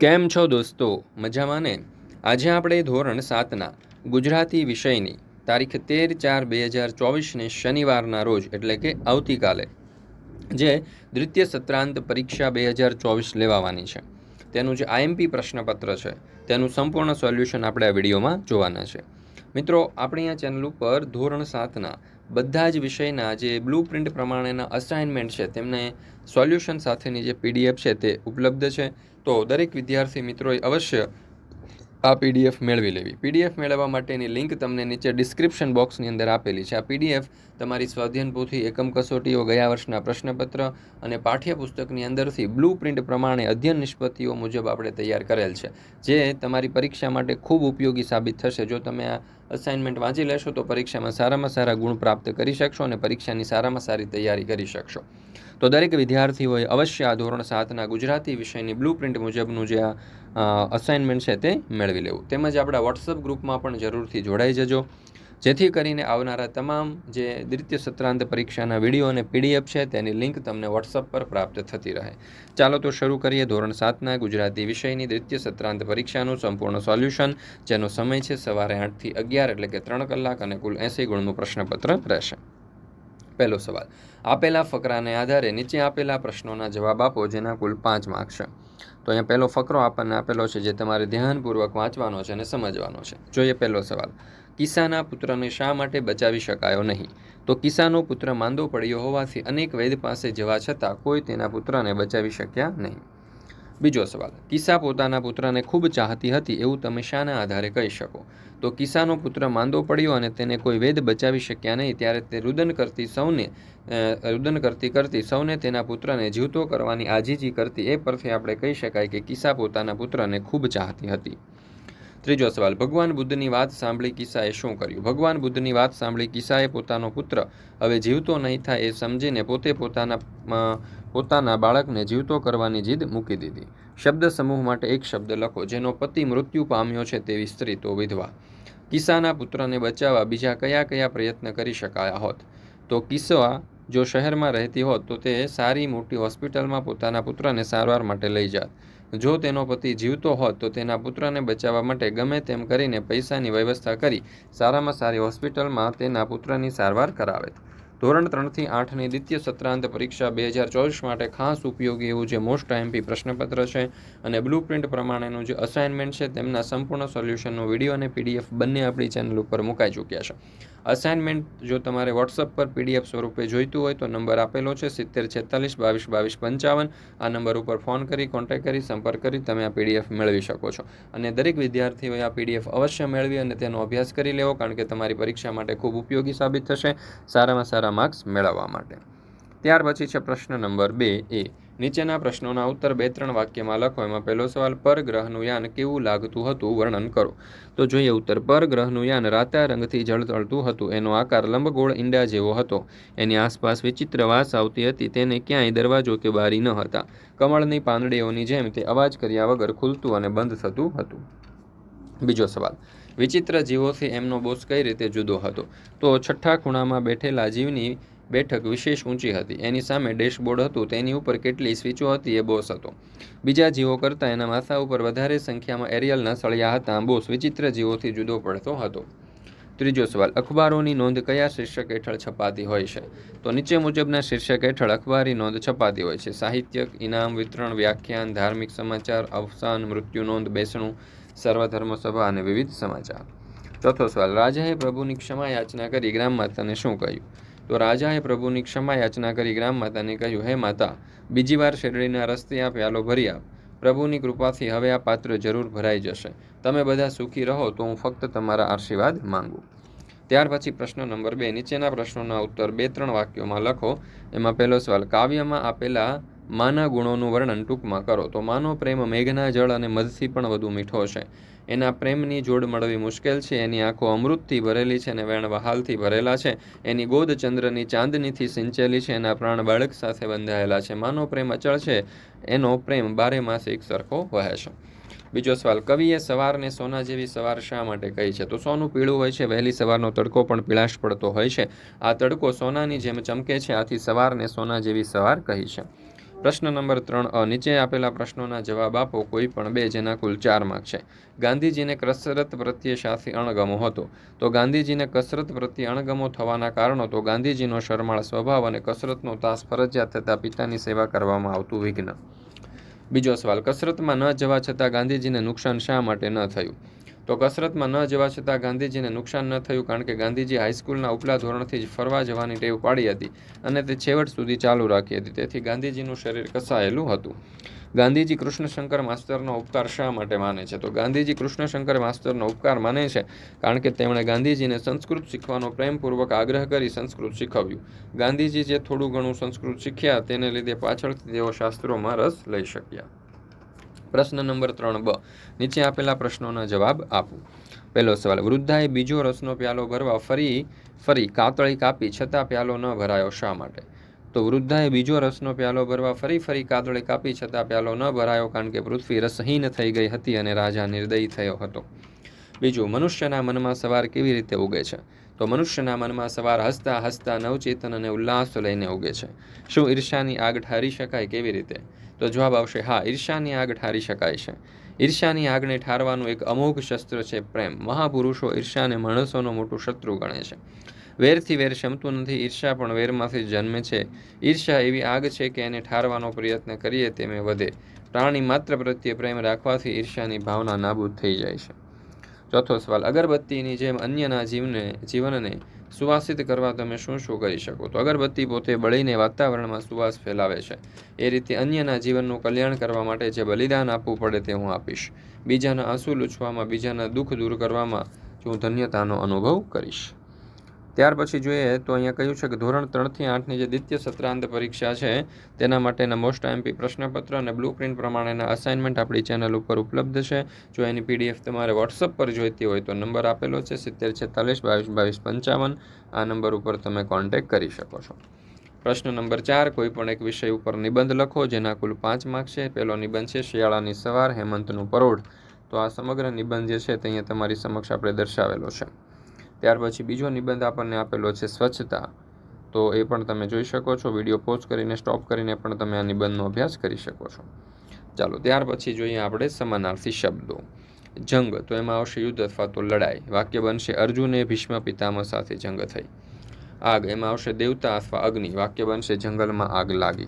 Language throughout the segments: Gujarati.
કેમ છો દોસ્તો? મજામાં ને? આજે આપણે ધોરણ સાતના ગુજરાતી વિષયની તારીખ તેર ચાર બે હજાર ચોવીસને શનિવારના રોજ, એટલે કે આવતીકાલે, જે દ્વિતીય સત્રાંત પરીક્ષા બે હજાર ચોવીસ લેવાવાની છે. તેનું જે આઈએમપી પ્રશ્નપત્ર છે, તેનું સંપૂર્ણ સોલ્યુશન આપણે આ વિડીયોમાં જોવાના છે. મિત્રો, આપણી આ ચેનલ ઉપર ધોરણ સાતના બધા જ વિષયના જે બ્લુ પ્રિન્ટ પ્રમાણેના અસાઇનમેન્ટ છે, તેમને સોલ્યુશન સાથેની જે પીડીએફ છે તે ઉપલબ્ધ છે. તો દરેક વિદ્યાર્થી મિત્રોએ અવશ્ય આ પીડીએફ મેળવી લેવી. પીડીએફ મેળવવા માટેની લિંક તમને નીચે ડિસ્ક્રિપ્શન બોક્સની અંદર આપેલી છે. આ પીડીએફ તમારી સ્વાધ્યન પોથી એકમ કસોટીઓ, ગયા વર્ષના પ્રશ્નપત્ર અને પાઠ્યપુસ્તકની અંદરથી બ્લુ પ્રિન્ટ પ્રમાણે અધ્યયન નિષ્પત્તિઓ મુજબ આપણે તૈયાર કરેલ છે. જે તમારી પરીક્ષા માટે ખૂબ ઉપયોગી સાબિત થશે. જો તમે આ અસાઇનમેન્ટ વાંચી લેશો તો પરીક્ષામાં સારામાં સારા ગુણ પ્રાપ્ત કરી શકશો અને પરીક્ષાની સારામાં સારી તૈયારી કરી શકશો. તો દરેક વિદ્યાર્થીઓએ અવશ્ય આ ધોરણ સાતના ગુજરાતી વિષયની બ્લુ પ્રિન્ટ મુજબનું જે આ અસાઇનમેન્ટ છે તે મેળવી લેવું. તેમજ આપણા વોટ્સઅપ ગ્રુપમાં પણ જરૂરથી જોડાઈ જજો. જેથી કરીને આવનારા તમામ જે દ્વિતીય સત્રાંત પરીક્ષાના વીડિયો અને પીડીએફ છે, તેની લિંક તમને વોટ્સઅપ પર પ્રાપ્ત થતી રહે. ચાલો તો શરૂ કરીએ ધોરણ સાતના ગુજરાતી વિષયની દ્વિતીય સત્રાંત પરીક્ષાનું સંપૂર્ણ સોલ્યુશન જેનો સમય છે સવારે આઠથી અગિયાર એટલે કે ત્રણ કલાક અને કુલ એંસી ગુણનું પ્રશ્નપત્ર રહેશે. પહેલો સવાલ, આપેલા ફકરાને આધારે નીચે આપેલા પ્રશ્નોના જવાબ આપો, જેના કુલ પાંચ માર્ક છે. તો અહીંયા પહેલો ફકરો આપણને આપેલો છે જે તમારે ધ્યાનપૂર્વક વાંચવાનો છે અને સમજવાનો છે. જોઈએ પહેલો સવાલ. કિસ્સાના પુત્રને શા માટે બચાવી શકાયો નહીં? તો કિસ્સાનો પુત્ર માંદો પડ્યો હોવાથી અનેક વૈદ પાસે જવા છતાં કોઈ તેના પુત્રને બચાવી શક્યા નહીં. બીજો સવાલ. કિસ્સા પોતાના પુત્રને ખૂબ ચાહતી હતી એવું તમે શાના આધારે કહી શકો? તો કિસ્સાનો પુત્ર માંદો પડ્યો અને તેને કોઈ વેદ બચાવી શક્યા નહીં, ત્યારે તે રુદન કરતી સૌને રુદન કરતી કરતી સૌને તેના પુત્રને જીવતો કરવાની આજીજી કરતી એ પરથી આપણે કહી શકાય કે કિસ્સા પોતાના પુત્રને ખૂબ ચાહતી હતી. ત્રીજો સવાલ, ભગવાન બુદ્ધની વાત સાંભળી કિસ્સાએ શું કર્યું? ભગવાન બુદ્ધની વાત સાંભળી કિસ્સાએ પોતાનો પુત્ર હવે જીવતો નહીં થાય એ સમજીને પોતે પોતાના પોતાના બાળકને જીવતો કરવાની જીદ મૂકી દીધી. શબ્દ સમૂહ માટે એક શબ્દ લખો, જેનો પતિ મૃત્યુ પામ્યો છે તેવી સ્ત્રી તો વિધવા. કિસ્સાના પુત્રને બચાવવા બીજા કયા કયા પ્રયત્ન કરી શકાયા હોત? તો કિસ્સા જો શહેરમાં રહેતી હોત તો તે સારી મોટી હોસ્પિટલમાં પોતાના પુત્રને સારવાર માટે લઈ જાત. જો તેનો પતિ જીવતો હોત તો તેના પુત્રને બચાવવા માટે ગમે તેમ કરીને પૈસાની વ્યવસ્થા કરી સારામાં સારી હોસ્પિટલમાં તેના પુત્રની સારવાર કરાવે. ધોરણ ત્રણથી આઠની દ્વિતીય સત્રાંત પરીક્ષા બે હજાર ચોવીસ માટે ખાસ ઉપયોગી એવું જે મોસ્ટ એમપી પ્રશ્નપત્ર છે અને બ્લુ પ્રિન્ટ પ્રમાણેનું જે અસાઇનમેન્ટ છે તેમના સંપૂર્ણ સોલ્યુશનનો વીડિયો અને પીડીએફ બંને આપણી ચેનલ ઉપર મુકાઈ ચૂક્યા છે. અસાઇનમેન્ટ જો તમારે વોટ્સઅપ પર પીડીએફ સ્વરૂપે જોઈતું હોય તો નંબર આપેલો છે સિત્તેર છેતાલીસ બાવીસ બાવીસ પંચાવન. આ નંબર ઉપર ફોન કરી કોન્ટેક્ટ કરી, સંપર્ક કરી તમે આ પીડીએફ મેળવી શકો છો. અને દરેક વિદ્યાર્થીઓએ આ પીડીએફ અવશ્ય મેળવી અને તેનો અભ્યાસ કરી લેવો કારણ કે તમારી પરીક્ષા માટે ખૂબ ઉપયોગી સાબિત થશે સારામાં સારા માર્ક્સ મેળવવા માટે. ત્યાર પછી છે પ્રશ્ન નંબર બે એ નીચેના પ્રશ્નોના ઉત્તર બે ત્રણ વાક્યમાં લખો. એમાં પહેલો સવાલ પરગ્રહનું યાન કેવું લાગતું હતું? વર્ણન કરો. તો જોઈએ ઉત્તર પરગ્રહનું યાન રાતા રંગથી ઝળઝળતું હતું. એનો આકાર લંબગોળ ઈંડા જેવો હતો. એની આસપાસ વિચિત્ર વાસ આવતી હતી. તેને ક્યાંય દરવાજો કે બારી ન હતા. કમળની પાંદડીઓની જેમ તે અવાજ કર્યા વગર ખુલતું અને બંધ થતું હતું. બીજો સવાલ, વિચિત્ર જીવોથી એમનો બોસ કઈ રીતે જુદો હતો? તો છઠ્ઠા ખૂણામાં બેઠેલા જીવની બેઠક વિશેષ ઊંચી હતી. એની સામે ડેશબોર્ડ હતું. તેની ઉપર કેટલી સ્વિચો હતી એ બોસ હતો. બીજા જીવો કરતાં એના માથા ઉપર વધારે સંખ્યામાં એરિયલના સળિયા હતા. બોસ વિચિત્ર જીવોથી જુદો પડતો હતો. ત્રીજો સવાલ, અખબારોની નોંધ કયા શીર્ષક હેઠળ છપાતી હોય છે? તો નીચે મુજબના શીર્ષક હેઠળ અખબારી નોંધ છપાતી હોય છે. સાહિત્યક ઇનામ, વિતરણ, વ્યાખ્યાન, ધાર્મિક સમાચાર, અવસાન, મૃત્યુ નોંધ, બેસણું, સર્વધર્મ સભા અને વિવિધ સમાચાર. ચોથો સવાલ, રાજાએ પ્રભુની ક્ષમા યાચના કરી ગ્રામ માતાને શું કહ્યું? તો રાજાએ પ્રભુની ક્ષમા યાચના કરી ગ્રામ માતાને કહ્યું, હે માતા, બીજી વાર શેરડીના રસ્તે આ પ્યાલો ભરી આપ. પ્રભુની કૃપાથી હવે આ પાત્ર જરૂર ભરાઈ જશે. તમે બધા સુખી રહો, તો હું ફક્ત તમારા આશીર્વાદ માંગુ. ત્યાર પછી પ્રશ્ન નંબર બે, નીચેના પ્રશ્નોના ઉત્તર બે ત્રણ વાક્યોમાં લખો. એમાં પહેલો સવાલ, કાવ્યમાં આપેલા માના ગુણોનું વર્ણન ટૂંકમાં કરો. તો માનો પ્રેમ મેઘના જળ અને મધથી પણ વધુ મીઠો છે. એના પ્રેમની જોડ મળવી મુશ્કેલ છે. એની આંખો અમૃતથી ભરેલી છે અને વેણ વહાલથી ભરેલા છે. એની ગોદ ચંદ્રની ચાંદનીથી સિંચેલી છે. એના પ્રાણ બાળક સાથે બંધાયેલા છે. માનો પ્રેમ અચળ છે. એનો પ્રેમ બારે માસ એક સરખો વહે છે. બીજો સવાલ, કવિએ સવારને સોના જેવી સવાર શા માટે કહી છે? તો સોનું પીળું હોય છે. વહેલી સવારનો તડકો પણ પીળાશ પડતો હોય છે. આ તડકો સોનાની જેમ ચમકે છે. આથી સવારને સોના જેવી સવાર કહી છે. પ્રશ્ન નંબર ત્રણ, અ, નીચે આપેલા પ્રશ્નોના જવાબ આપો. કોઈ પણ બે જેના કુલ ચાર માર્ક છે. ગાંધીજીને કસરત પ્રત્યે શાસી અણગમો હતો. તો ગાંધીજીને કસરત પ્રત્યે અણગમો થવાના કારણો તો ગાંધીજીનો શરમાળ સ્વભાવ અને કસરતનો તાસ ફરજિયાત થતાં પિતાની સેવા કરવામાં આવતું વિઘ્ન. બીજો સવાલ, કસરતમાં ન જવા છતાં ગાંધીજીને નુકસાન શા માટે ન થયું? તો કસરતમાં ન જવા છતાં ગાંધીજીને નુકસાન ન થયું કારણ કે ગાંધીજી હાઈસ્કૂલના ઉપલા ધોરણથી જ ફરવા જવાની ટેવ પાડી હતી અને તે છેવટ સુધી ચાલુ રાખી હતી. તેથી ગાંધીજીનું શરીર કસાયેલું હતું. ગાંધીજી કૃષ્ણશંકર માસ્તરનો ઉપકાર શા માટે માને છે? તો ગાંધીજી કૃષ્ણશંકર માસ્તરનો ઉપકાર માને છે કારણ કે તેમણે ગાંધીજીને સંસ્કૃત શીખવાનો પ્રેમપૂર્વક આગ્રહ કરી સંસ્કૃત શીખવ્યું. ગાંધીજી જે થોડું ઘણું સંસ્કૃત શીખ્યા, તેને લીધે પાછળથી તેઓ શાસ્ત્રોમાં રસ લઈ શક્યા. પ્રશ્ન નંબર ત્રણ બ. નીચે આપેલા પ્રશ્નોના જવાબ આપો. પહેલો સવાલ, વૃદ્ધાએ બીજો રસનો પ્યાલો ભરવા ફરી ફરી કાતળી કાપી છતાં પ્યાલો ન ભરાયો શા માટે? તો વૃદ્ધાએ બીજો રસનો પ્યાલો ભરવા ફરી ફરી કાતળી કાપી છતાં પ્યાલો ન ભરાયો કારણ કે પૃથ્વી રસહીન થઈ ગઈ હતી અને રાજા નિર્દયી થયો હતો. બીજું, મનુષ્યના મનમાં સવાર કેવી રીતે ઉગે છે? તો મનુષ્યના મનમાં સવાર હસતા હસતા નવચેતન અને ઉલ્લાસ લઈને ઉગે છે. શું ઈર્ષાની આગ ઠારી શકાય કેવી રીતે? તો જવાબ આવશે, હા ઈર્ષાની આગ ઠારી શકાય છે. ઈર્ષાની આગને ઠારવાનું એક અમોઘ શસ્ત્ર છે પ્રેમ. મહાપુરુષો ઈર્ષાને માણસોનો મોટું શત્રુ ગણે છે. વેરથી વેર શમતું નથી ઈર્ષા પણ વેરમાંથી જન્મે છે. ઈર્ષા એવી આગ છે કે એને ઠારવાનો પ્રયત્ન કરીએ તેમ વધે. પ્રાણી માત્ર પ્રત્યે પ્રેમ રાખવાથી ઈર્ષાની ભાવના નાબૂદ થઈ જાય છે. ચોથો સવાલ, અગરબત્તીની જેમ અન્યના જીવને, જીવનને સુવાસિત કરવા તમે શું શું કરી શકો? તો અગરબત્તી પોતે બળીને વાતાવરણમાં સુવાસ ફેલાવે છે. એ રીતે અન્યના જીવનનું કલ્યાણ કરવા માટે જે બલિદાન આપવું પડે તે હું આપીશ. બીજાના આંસુ લૂછવામાં, બીજાના દુઃખ દૂર કરવામાં હું ધન્યતાનો અનુભવ કરીશ. ત્યાર પછી જોઈએ તો અહીંયા કહ્યું છે કે ધોરણ ત્રણથી આઠની જે દ્વિતીય સત્રાંત પરીક્ષા છે, તેના માટેના મોસ્ટ એમપી પ્રશ્નપત્ર અને બ્લુ પ્રિન્ટ પ્રમાણેના અસાઇનમેન્ટ આપણી ચેનલ ઉપર ઉપલબ્ધ છે. જો એની પીડીએફ તમારે વોટ્સઅપ પર જોઈતી હોય તો નંબર આપેલો છે સિત્તેર છેતાલીસ બાવીસ બાવીસ પંચાવન. આ નંબર ઉપર તમે કોન્ટેક કરી શકો છો. પ્રશ્ન નંબર ચાર કોઈ પણ એક વિષય ઉપર નિબંધ લખો, જેના કુલ પાંચ માર્ક છે. પહેલો નિબંધ છે શિયાળાની સવાર, હેમંતનું પરોઢ. તો આ સમગ્ર નિબંધ જે છે તે અહીંયા તમારી સમક્ષ આપણે દર્શાવેલો છે. ત્યાર પછી બીજો નિબંધ આપણને આપેલો છે સ્વચ્છતા. તો એ પણ તમે જોઈ શકો છો. વીડિયો પોઝ કરીને, સ્ટોપ કરીને પણ તમે આ નિબંધનો અભ્યાસ કરી શકો છો. ચાલો, ત્યાર પછી જોઈએ આપણે સમાનાર્થી શબ્દો. જંગ, તો એમાં આવશે યુદ્ધ અથવા તો લડાઈ. વાક્ય બનશે અર્જુને ભીષ્મ પિતામહ સાથે જંગ થઈ. આગ, એમાં આવશે દેવતા અથવા અગ્નિ. વાક્ય બનશે જંગલમાં આગ લાગી.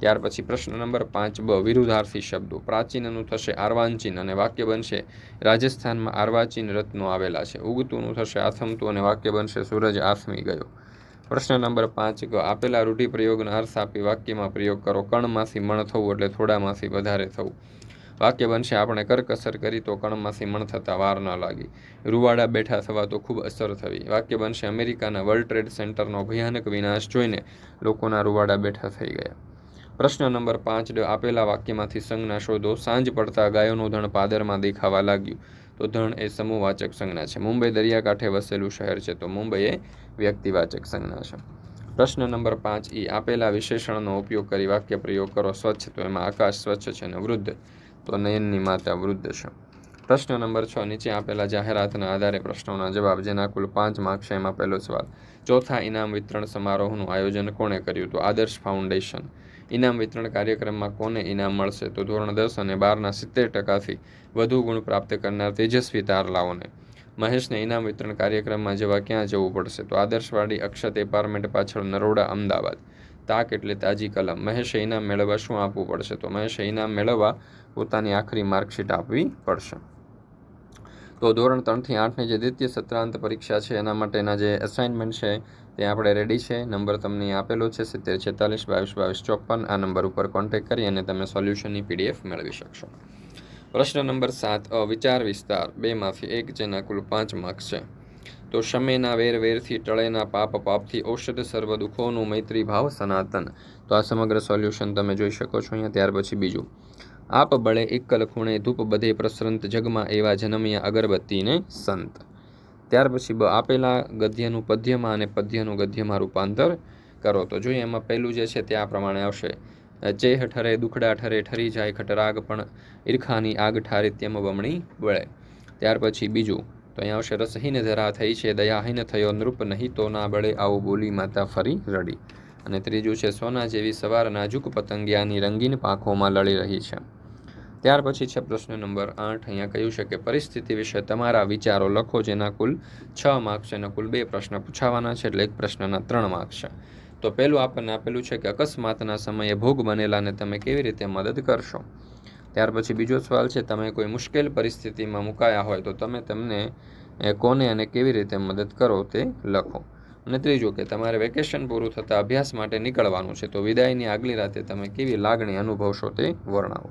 ત્યાર પછી પ્રશ્ન નંબર પાંચ, બ, વિરુદ્ધાર્થી શબ્દો. પ્રાચીનનું થશે આર્વાંચીન અને વાક્ય બનશે રાજસ્થાનમાં આર્વાચીન રત્નો આવેલા છે. ઉગતુંનું થશે આથમતું અને વાક્ય બનશે સૂરજ આથમી ગયો. પ્રશ્ન નંબર પાંચ, ગ, આપેલા રૂઢિપ્રયોગનો અર્થ આપી વાક્યમાં પ્રયોગ કરો. કણમાંથી મણ થવું એટલે થોડામાંથી વધારે થવું. વાક્ય બનશે આપણે કરકસર કરી તો કણમાંથી મણ થતાં વાર ન લાગી. રૂવાડા બેઠા થવા તો ખૂબ અસર થવી. વાક્ય બનશે અમેરિકાના વર્લ્ડ ટ્રેડ સેન્ટરનો ભયાનક વિનાશ જોઈને લોકોના રૂવાડા બેઠા થઈ ગયા. પ્રશ્ન નંબર પાંચ આપેલા વાક્યમાંથી સંજ્ઞા શોધો સાંજ પડતા ગાયોનું ધણ પાદરમાં દેખાવા લાગ્યું. તો ધણ એ સમૂહવાચક સંજ્ઞા છે. મુંબઈ દરિયાકાંઠે વસેલું શહેર છે. તો મુંબઈ એ વ્યક્તિવાચક સંજ્ઞા છે. પ્રશ્ન નંબર પાંચ, ઈ આપેલા વિશેષણનો ઉપયોગ કરી વાક્ય પ્રયોગ કરો. સ્વચ્છ. તો એમાં આકાશ સ્વચ્છ છે અને વૃદ્ધ. તો નયનની માતા વૃદ્ધ છે. પ્રશ્ન નંબર છ, નીચે આપેલા જાહેરાતના આધારે પ્રશ્નોના જવાબ જેના કુલ પાંચ માર્ક છે એમાં પહેલો સવાલ. ચોથા ઇનામ વિતરણ સમારોહનું આયોજન કોણે કર્યું? તો આદર્શ ફાઉન્ડેશન. ઇનામ વિતરણ કાર્યક્રમમાં કોને ઇનામ મળશે? તો ધોરણ દસ અને બારના સિત્તેર ટકાથી વધુ ગુણ પ્રાપ્ત કરનાર તેજસ્વી તારલાઓને. મહેશને ઇનામ વિતરણ કાર્યક્રમમાં જવા ક્યાં જવું પડશે? તો આદર્શવાડી અક્ષત એપાર્ટમેન્ટ પાછળ નરોડા, અમદાવાદ. તાક એટલે તાજી કલમ. મહેશે ઇનામ મેળવવા શું આપવું પડશે? તો મહેશે ઇનામ મેળવવા પોતાની આખરી માર્કશીટ આપવી પડશે. તો ધોરણ ત્રણથી આઠની જે દ્વિતીય સત્રાંત પરીક્ષા છે, એના માટેના જે અસાઇનમેન્ટ છે તે આપણે રેડી છે. નંબર તમને આપેલો છે, સિત્તેર છેતાલીસ, બાવીસ બાવીસ, ચોપન. આ નંબર ઉપર કોન્ટેક કરી અને તમે સોલ્યુશનની પીડીએફ મેળવી શકશો. પ્રશ્ન નંબર સાત અ વિચાર વિસ્તાર બેમાંથી એક, જેના કુલ પાંચ માર્ક્સ છે. તો શમેના વેર વેરથી, ટળેના પાપ પાપથી, ઔષધ સર્વ દુઃખોનું મૈત્રી ભાવ સનાતન. તો આ સમગ્ર સોલ્યુશન તમે જોઈ શકો છો અહીંયા. ત્યાર પછી બીજું. આપ બળે એકલ ખૂણે ધૂપ બધે પ્રસરંત જગમાં એવા જન્મ્યા અગરબત્તીને સંત. ત્યાર પછી આપેલા ગદ્યનું પદ્યમાં અને પદ્યનું ગદ્યમાં રૂપાંતર કરો. તો જોઈએ, એમાં પહેલું જે છે તે આ પ્રમાણે આવશે. ચેહ ઠરે, દુખડા ઠરે, ઠરી જાય ખટરાગ પણ ઈરખાની આગ ઠારે તેમ બમણી બળે ત્યાર પછી બીજું, તો અહીંયા આવશે રસહીન ધરા થઈ છે દયાહીન થયો, નૃપ નહીં તો ના બળે, આવો બોલી માતા ફરી રડી. અને ત્રીજું છે, સોના જેવી સવાર નાજુક પતંગિયાની રંગીન પાંખોમાં લળી રહી છે. ત્યાર પછી છે પ્રશ્ન નંબર આઠ. અહીંયા કહ્યું છે કે પરિસ્થિતિ વિશે તમારા વિચારો લખો, જેના કુલ છ માર્ક્સ અને કુલ બે પ્રશ્ન પૂછાવાના છે, એટલે એક પ્રશ્નના ત્રણ માર્ક્સ છે. તો પહેલું આપણને આપેલું છે કે અકસ્માતના સમયે ભોગ બનેલાને તમે કેવી રીતે મદદ કરશો? ત્યાર પછી બીજો સવાલ છે, તમે કોઈ મુશ્કેલ પરિસ્થિતિમાં મુકાયા હોય તો તમે તેમને કોને અને કેવી રીતે મદદ કરો તે લખો. અને ત્રીજું કે તમારે વેકેશન પૂરું થતાં અભ્યાસ માટે નીકળવાનું છે, તો વિદાયની આગલી રાતે તમે કેવી લાગણી અનુભવશો તે વર્ણવો.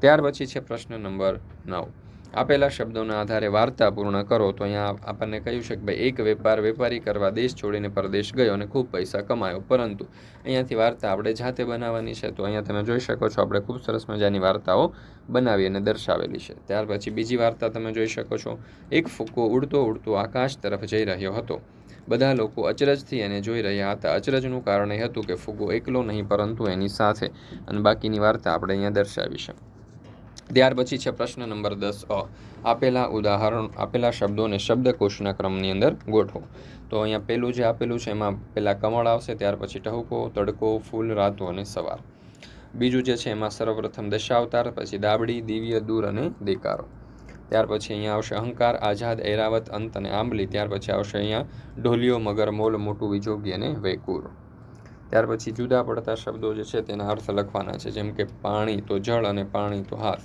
ત્યાર પછી છે પ્રશ્ન નંબર નવ. આપેલા શબ્દોના આધારે વાર્તા પૂર્ણ કરો તો અહીંયા આપણને કહ્યું છે કે ભાઈ, એક વેપાર વેપારી કરવા દેશ છોડીને પરદેશ ગયો અને ખૂબ પૈસા કમાયો. પરંતુ અહીંયાથી વાર્તા આપણે જાતે બનાવવાની છે તો અહીંયા તમે જોઈ શકો છો આપણે ખૂબ સરસ મજાની વાર્તાઓ બનાવી અને દર્શાવેલી છે. ત્યાર પછી બીજી વાર્તા તમે જોઈ શકો છો. એક ફૂકો ઉડતો ઉડતો આકાશ તરફ જઈ રહ્યો હતો. બધા લોકો અચરજથી એને જોઈ રહ્યા હતા. અચરજનું કારણ એ હતું કે ફુગ્ગો એકલો નહીં પરંતુ એની સાથે. અને બાકીની વાર્તા આપણે અહીંયા દર્શાવી છે. ત્યાર પછી છે પ્રશ્ન નંબર દસ અ. આપેલા ઉદાહરણ, આપેલા શબ્દોને શબ્દકોશના ક્રમની અંદર ગોઠવો. તો અહીંયા પેલું જે આપેલું છે એમાં પહેલાં કમળ આવશે, ત્યાર પછી ટહુકો, તડકો, ફૂલ, રાતો અને સવાર. બીજું જે છે એમાં સર્વપ્રથમ દશાવતાર, પછી દાબડી, દિવ્ય, દૂર અને દેકારો. ત્યાર પછી અહીંયા આવશે અહંકાર, આઝાદ, ઐરાવત, અંત અને આંબલી. ત્યાર પછી આવશે અહીંયા ઢોલિયો મગર મોલ મોટું વિજોગી અને વૈકુર. ત્યાર પછી જુદા પડતા શબ્દો જે છે તેના અર્થ લખવાના છે, જેમ કે પાણી તો જળ અને પાણી તો હાથ.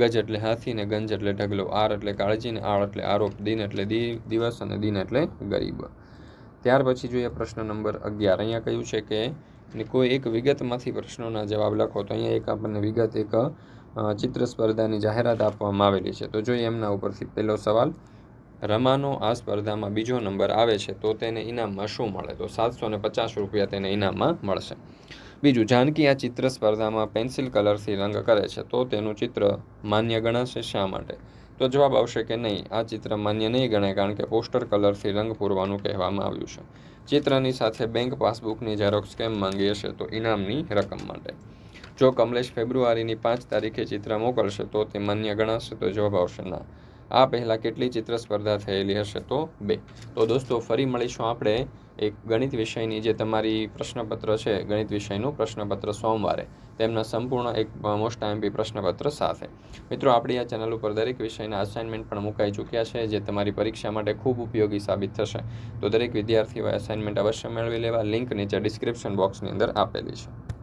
ગજ એટલે હાથી ને ગંજ એટલે ઢગલો. આર એટલે કાળજી ને આળ એટલે આરોપ. દિન એટલે દિવસ અને દિન એટલે ગરીબ. ત્યાર પછી જોઈએ પ્રશ્ન નંબર અગિયાર. અહીંયા કહ્યું છે કે, ને કોઈ એક વિગતમાંથી પ્રશ્નોના જવાબ લખો, તો અહીંયા એક આપણને વિગત એક ચિત્ર સ્પર્ધાની જાહેરાત આપવામાં આવેલી છે. તો જોઈએ એમના ઉપરથી પહેલો સવાલ. રમાનો આ સ્પર્ધામાં બીજો નંબર આવે છે, તો તેને ઇનામમાં શું મળે? તો સાતસો ને પચાસ રૂપિયા તેને ઇનામમાં મળશે. બીજું, જાનકી આ ચિત્ર સ્પર્ધામાં પેન્સિલ કલરથી રંગ કરે છે, તો તેનું ચિત્ર માન્ય ગણાશે શા માટે? તો જવાબ આવશે કે નહીં, આ ચિત્ર માન્ય નહીં ગણાય કારણ કે પોસ્ટર કલરથી રંગ પૂરવાનું કહેવામાં આવ્યું છે. ચિત્રની સાથે બેંક પાસબુકની ઝેરોક્સ કેમ માંગી હશે? તો ઇનામની રકમ માટે. જો કમલેશ ફેબ્રુઆરીની પાંચ તારીખે ચિત્ર મોકલશે, તો તે માન્ય ગણાશે, તો જવાબ આવશે ના. આ પહેલાં કેટલી ચિત્ર સ્પર્ધા થયેલી હશે તો બે. તો દોસ્તો, ફરી મળીશું આપણે એક ગણિત વિષયની જે તમારી પ્રશ્નપત્ર છે, ગણિત વિષયનું પ્રશ્નપત્ર સોમવારે. તેમના સંપૂર્ણ એક મોસ્ટ આઈએમપી પ્રશ્નપત્ર સાથે. મિત્રો, આપણી આ ચેનલ ઉપર દરેક વિષયના અસાઇનમેન્ટ પણ મુકાઈ ચૂક્યા છે, જે તમારી પરીક્ષા માટે ખૂબ ઉપયોગી સાબિત થશે. તો દરેક વિદ્યાર્થીઓએ અસાઇનમેન્ટ અવશ્ય મેળવી લેવા લિંક નીચે ડિસ્ક્રિપ્શન બોક્સની અંદર આપેલી છે.